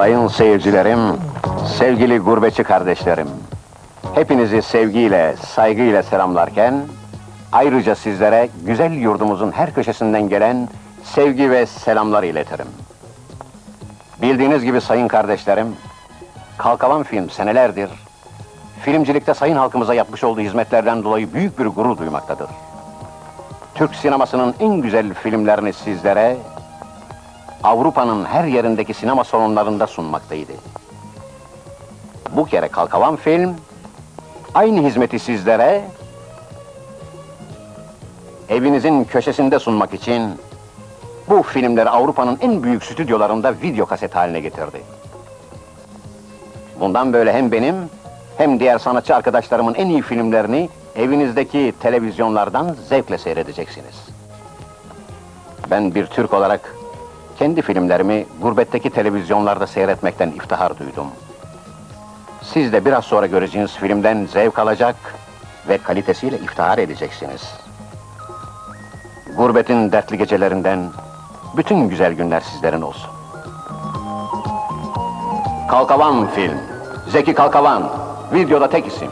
Sayın seyircilerim, sevgili gurbetçi kardeşlerim. Hepinizi sevgiyle, saygıyla selamlarken... ...ayrıca sizlere güzel yurdumuzun her köşesinden gelen... ...sevgi ve selamlar iletirim. Bildiğiniz gibi sayın kardeşlerim... ...Kalkavan Film senelerdir... ...filmcilikte sayın halkımıza yapmış olduğu hizmetlerden dolayı büyük bir gurur duymaktadır. Türk sinemasının en güzel filmlerini sizlere... Avrupa'nın her yerindeki sinema salonlarında sunmaktaydı. Bu kere Kalkavan Film, aynı hizmeti sizlere... ...evinizin köşesinde sunmak için... ...bu filmleri Avrupa'nın en büyük stüdyolarında video kaset haline getirdi. Bundan böyle hem benim hem diğer sanatçı arkadaşlarımın en iyi filmlerini evinizdeki televizyonlardan zevkle seyredeceksiniz. Ben bir Türk olarak kendi filmlerimi gurbetteki televizyonlarda seyretmekten iftihar duydum. Siz de biraz sonra göreceğiniz filmden zevk alacak ve kalitesiyle iftihar edeceksiniz. Gurbetin dertli gecelerinden bütün güzel günler sizlerin olsun. Kalkavan Film. Zeki Kalkavan. Videoda tek isim.